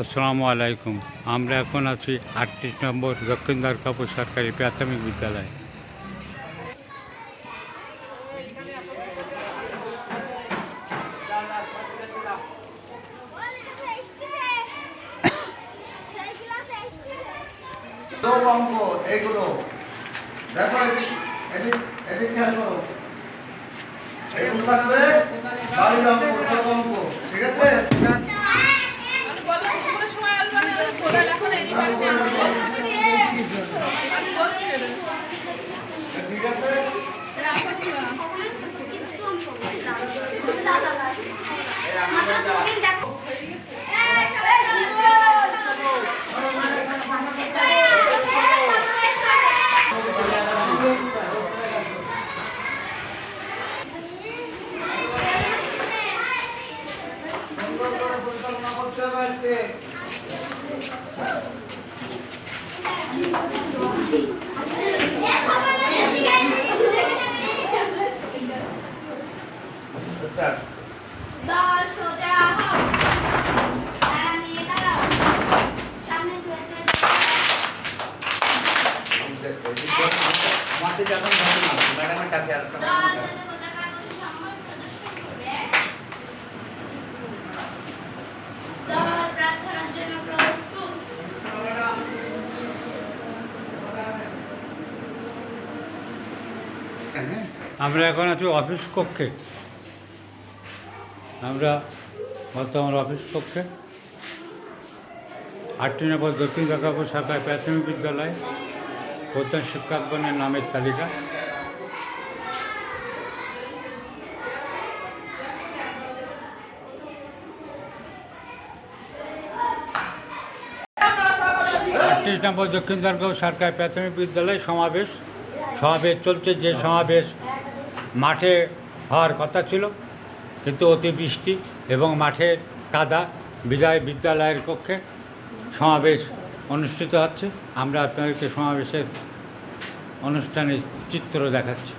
আসসালামু আলাইকুম। আমরা এখন আছি আটত্রিশ নম্বর দক্ষিণ দ্বারকাপুর সরকারি প্রাথমিক বিদ্যালয়। দেখো, এদিক খেয়াল করো। অঙ্ক ঠিক আছে আমি বললাম দুপুরের সময় আসব না, ওরা ঘোরা এখন এই বাড়িতে আমি বলছি। আমি বলছি এদের। ঠিক আছে রাখো না। সুন্দর করে পরিকল্পনা করতে হবে আজকে স্টার্ট দল সোজা হও দাঁড়ানিয়ে দাঁড়াও সামনে দুয়ে দুয়ে মাঠে যখন যাবে না ম্যাডামের ডাকে আর দল যাতে পতাকার প্রতি সম্মান প্রদর্শন করবে দল প্রার্থনার জন্য প্রস্তুত আমরা এখন আছি অফিস কক্ষে। আমরা বর্তমান অফিস কক্ষে। আটটি নম্বর দক্ষিণ দ্বারকাপুর সরকারি প্রাথমিক বিদ্যালয়। প্রধান শিক্ষকগণের নামের তালিকা। আটত্রিশ নম্বর দক্ষিণ দ্বারকাপুর সরকারি প্রাথমিক বিদ্যালয় সমাবেশ। সমাবেশ চলছে, যে সমাবেশ মাঠে হওয়ার কথা ছিল, কিন্তু অতিবৃষ্টি এবং মাঠে কাদা বিদায় বিদ্যালয়ের পক্ষে সমাবেশ অনুষ্ঠিত হচ্ছে। আমরা আপনাদেরকে সমাবেশের অনুষ্ঠানের চিত্র দেখাচ্ছি।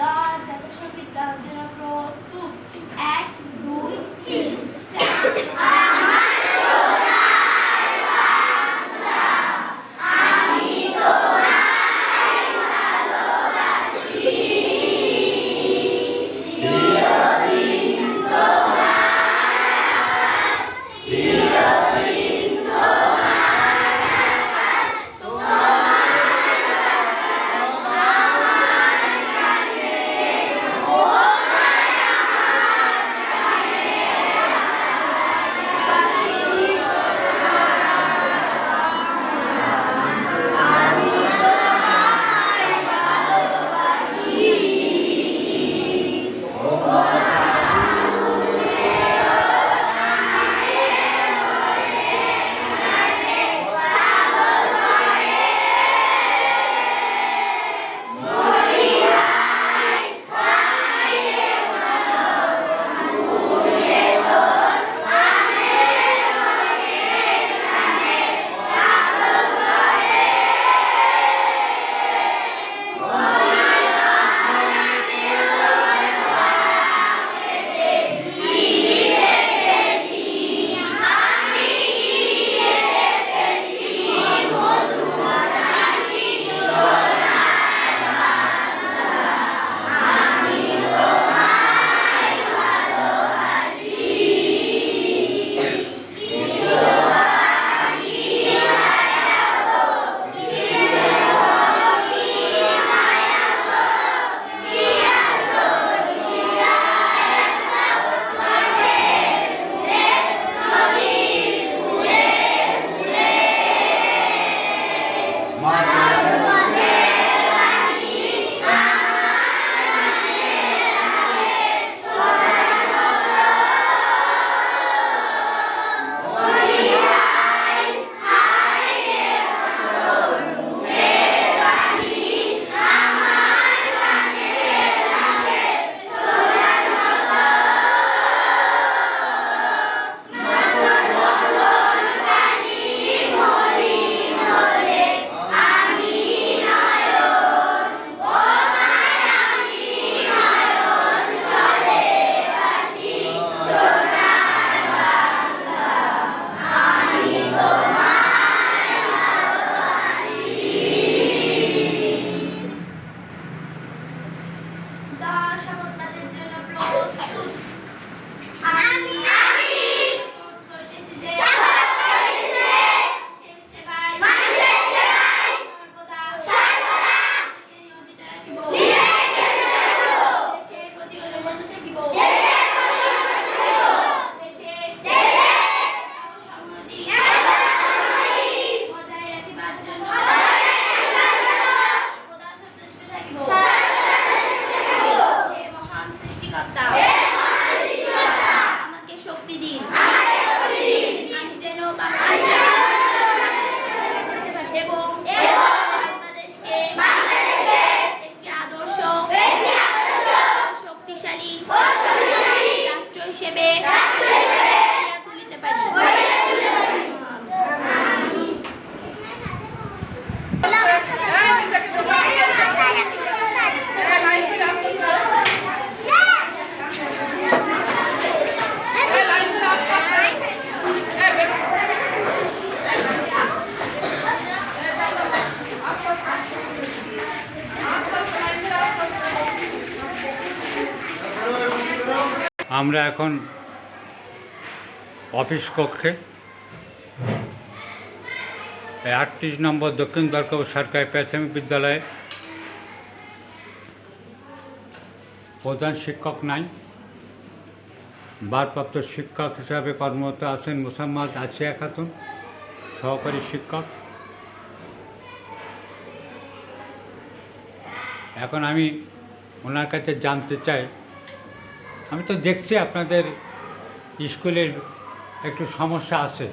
দল জাতীয় সংগীত গাওয়ার জন্য প্রস্তুত। এক দুই তিন চার শক্তিশালী। রাষ্ট্র হিসেবে। আমরা এখন অফিস কক্ষে। আটত্রিশ নম্বর দক্ষিণ দ্বারকা সরকারি প্রাথমিক বিদ্যালয়ে প্রধান শিক্ষক নাই। ভারপ্রাপ্ত শিক্ষক হিসাবে কর্মরত আছেন মুসাম্মদ আসিয়া খাতুন, সহকারী শিক্ষক। এখন আমি ওনার কাছে জানতে চাই আমি তো দেখছি আপনাদের স্কুলের একটু সমস্যা আছে।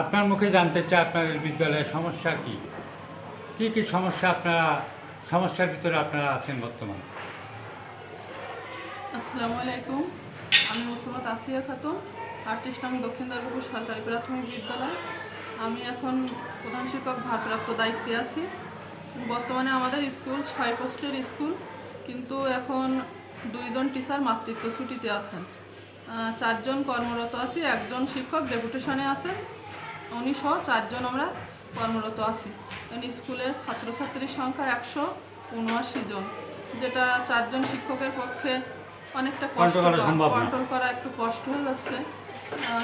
আপনার মুখে জানতে চাই আপনাদের বিদ্যালয়ের সমস্যা কি? কি কি সমস্যা আপনারা, সমস্যার ভিতরে আপনারা আছেন বর্তমানে? আসসালামু আলাইকুম। আমি মুসম্মদ আসিয়া খাতুন আটত্রিশ নং দক্ষিণ দুর্গাপুর সরকারি প্রাথমিক বিদ্যালয়। আমি এখন প্রধান শিক্ষক, ভারপ্রাপ্ত দায়িত্বে আছি। বর্তমানে আমাদের স্কুল ছয় পোস্টের স্কুল, কিন্তু এখন দুইজন টিচার মাতৃত্ব ছুটিতে আছেন। চারজন কর্মরত আছি একজন শিক্ষক ডেপুটেশনে আছেন। উনি সহ চারজন আমরা কর্মরত আছি। স্কুলের ছাত্রছাত্রীর সংখ্যা একশো উনআশি জন যেটা চারজন শিক্ষকের পক্ষে অনেকটা। কন্ট্রোল করা একটু কষ্ট হয়ে যাচ্ছে।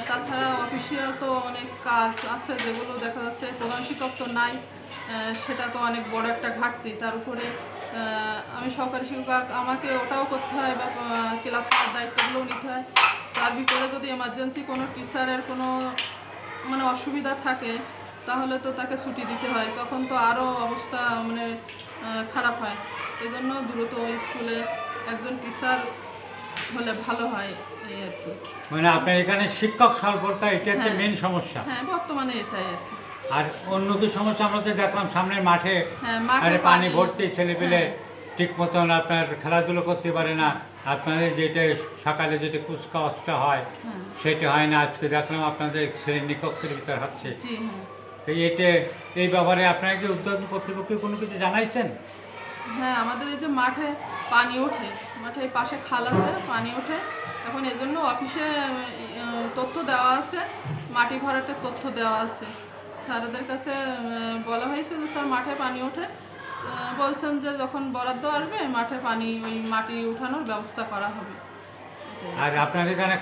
তাছাড়া অফিসিয়াল তো অনেক কাজ আছে যেগুলো দেখা যাচ্ছে প্রধান শিক্ষক তো নাই সেটা তো অনেক বড় একটা ঘাটতি। তার উপরে আমি সহকারী শিক্ষক আমাকে ওটাও করতে হয় বা ক্লাস করার দায়িত্বগুলোও নিতে হয়। তার ভিতরে যদি এমার্জেন্সি কোনো টিচারের কোনো মানে অসুবিধা থাকে তাহলে তো তাকে ছুটি দিতে হয়। তখন তো আরও অবস্থা মানে খারাপ হয়। এই জন্য দ্রুত স্কুলে একজন টিচার হলে ভালো হয় এই আর কি। মানে আপনার এখানে শিক্ষক স্বল্পতা এটা হচ্ছে হ্যাঁ। মেন সমস্যা। হ্যাঁ বর্তমানে এটাই আর কি। আর অন্য কি সমস্যা আমরা তো দেখলাম সামনের মাঠে হ্যাঁ আরে পানি ভর্তি ছেলেপেলে হ্যাঁ। ঠিক মতন আপনার খেলাধুলো করতে পারে না। আপনাদের যেটা সকালে যেটা কুচকাওয়াজটা হয় হ্যাঁ। সেটা হয় না। আজকে দেখলাম আপনাদের শ্রেণি কক্ষের ভিতর হচ্ছে। তো এতে এই ব্যাপারে আপনারা কি উদ্যোগী কর্তৃপক্ষকে কোনো কিছু জানাইছেন? হ্যাঁ আমাদের এই যে মাঠে পানি ওঠে মাঠে পাশে খাল আছে পানি ওঠে। এখন এজন্য অফিসে তথ্য দেওয়া আছে মাটি ভরাটের তথ্য দেওয়া আছে। স্যারদের কাছে বলা হয়েছে যে স্যার মাঠে পানি ওঠে। বলছেন যে যখন বরাদ্দ আসবে, মাঠে পানি, ওই মাটি উঠানোর ব্যবস্থা করা হবে। আর আপনার এখানে